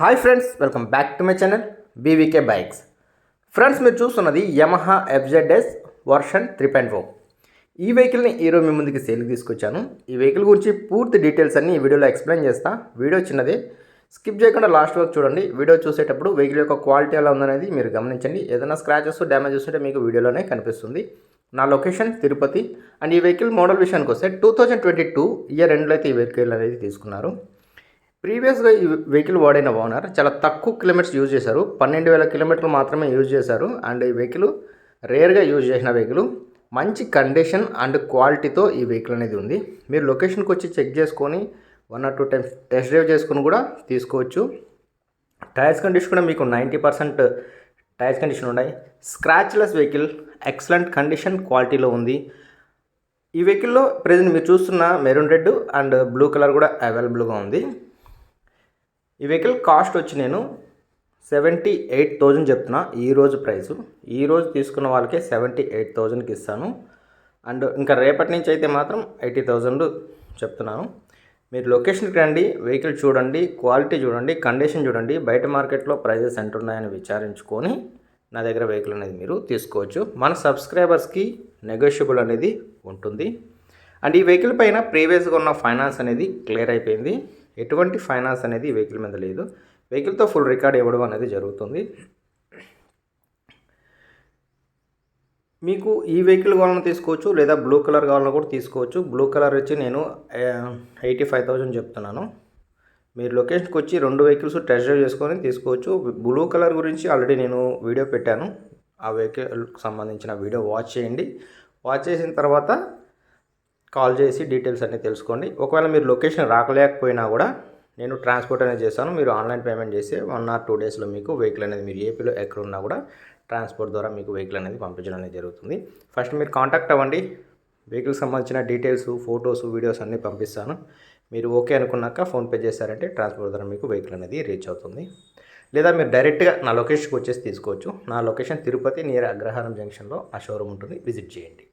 Hi friends welcome back to my channel BVK bikes. Friends మీరు చూస్తున్నది Yamaha FZS version three point four. ఈ వెహికల్ని ఈరోజు మీ ముందుకి సేల్కి తీసుకొచ్చాను. ఈ వెహికల్ గురించి పూర్తి డీటెయిల్స్ అన్ని ఈ వీడియోలో ఎక్స్ప్లెయిన్ చేస్తా. వీడియో చిన్నది. స్కిప్ చేయకుండా లాస్ట్ వరకు చూడండి. వీడియో చూసేటప్పుడు వెహికల్ యొక్క క్వాలిటీ ఎలా ఉందనేది మీరు గమనించండి. ఏదైనా స్క్రాచెస్ డ్యామేజ్ ఉంటే మీకు వీడియోలోనే కనిపిస్తుంది. నా లొకేషన్ తిరుపతి. అండ్ ఈ వెహికల్ మోడల్ విషయానికి వస్తే two thousand twenty two year ఎండ్లో అయితే ఈ వెహికల్ అనేది తీసుకున్నారు. ప్రీవియస్గా ఈ వెహికల్ వాడిన ఓనర్ చాలా తక్కువ కిలోమీటర్స్ యూజ్ చేశారు. పన్నెండు వేల కిలోమీటర్లు మాత్రమే యూజ్ చేశారు. అండ్ ఈ వెహికల్ రేర్గా యూజ్ చేసిన వెహికల్ మంచి కండిషన్ అండ్ క్వాలిటీతో ఈ వెహికల్ అనేది ఉంది. మీరు లొకేషన్కి వచ్చి చెక్ చేసుకొని one or two times test drive చేసుకుని కూడా తీసుకోవచ్చు. టైర్స్ కండిషన్ కూడా మీకు నైంటీ పర్సెంట్ టైర్స్ కండిషన్ ఉన్నాయి. స్క్రాచ్లెస్ వెహికల్ ఎక్సలెంట్ కండిషన్ క్వాలిటీలో ఉంది. ఈ వెహికల్లో ప్రజెంట్ మీరు చూస్తున్న maroon red and blue colour కూడా అవైలబుల్గా ఉంది. ఈ వెహికల్ కాస్ట్ వచ్చి నేను సెవెంటీ ఎయిట్ థౌజండ్ చెప్తున్నా ఈరోజు ప్రైసు ఈరోజు తీసుకున్న వాళ్ళకే సెవెంటీ ఎయిట్ థౌజండ్కి ఇస్తాను. అండ్ ఇంకా రేపటి నుంచి అయితే మాత్రం ఎయిటీ థౌజండ్ చెప్తున్నాను. మీరు లొకేషన్కి రండి వెహికల్ చూడండి క్వాలిటీ చూడండి కండిషన్ చూడండి బయట మార్కెట్లో ప్రైజెస్ ఎంత ఉన్నాయని విచారించుకొని నా దగ్గర వెహికల్ అనేది మీరు తీసుకోవచ్చు. మన సబ్స్క్రైబర్స్కి నెగోషియబుల్ అనేది ఉంటుంది. అండ్ ఈ వెహికల్ పైన ప్రీవియస్గా ఉన్న ఫైనాన్స్ అనేది క్లియర్ అయిపోయింది. ఎటువంటి ఫైనాన్స్ అనేది వెహికల్ మీద లేదు. వెహికల్తో ఫుల్ రికార్డ్ ఇవ్వడం అనేది జరుగుతుంది. మీకు ఈ వెహికల్ కావాలన్నా తీసుకోవచ్చు లేదా బ్లూ కలర్ కావాలన్నా కూడా తీసుకోవచ్చు. బ్లూ కలర్ వచ్చి నేను ఎయిటీ ఫైవ్ థౌజండ్ చెప్తున్నాను. మీరు లొకేషన్కి వచ్చి రెండు వెహికల్స్ టెస్ట్ డ్రైవ్ చేసుకొని తీసుకోవచ్చు. బ్లూ కలర్ గురించి ఆల్రెడీ నేను వీడియో పెట్టాను. ఆ వెహికల్కి సంబంధించిన వీడియో వాచ్ చేయండి. వాచ్ చేసిన తర్వాత కాల్ చేసి డీటెయిల్స్ అన్నీ తెలుసుకోండి. ఒకవేళ మీరు లొకేషన్ రాకలేకపోయినా కూడా నేను ట్రాన్స్పోర్ట్ అనేది చేస్తాను. మీరు ఆన్లైన్ పేమెంట్ చేసి వన్ ఆర్ టూ డేస్లో మీకు వెహికల్ అనేది మీరు ఏపీలో ఎక్కడ ఉన్నా కూడా ట్రాన్స్పోర్ట్ ద్వారా మీకు వెహికల్ అనేది పంపించడం అనేది జరుగుతుంది. ఫస్ట్ మీరు కాంటాక్ట్ అవ్వండి. వెహికల్ సంబంధించిన డీటెయిల్స్ ఫొటోస్ వీడియోస్ అన్నీ పంపిస్తాను. మీరు ఓకే అనుకున్నాక ఫోన్పే చేశారంటే ట్రాన్స్పోర్ట్ ద్వారా మీకు వెహికల్ అనేది రీచ్ అవుతుంది. లేదా మీరు డైరెక్ట్గా నా లొకేషన్కి వచ్చేసి తీసుకోవచ్చు. నా లొకేషన్ తిరుపతి నియర్ అగ్రహారం జంక్షన్లో ఆ షోరూమ్ ఉంటుంది. విజిట్ చేయండి.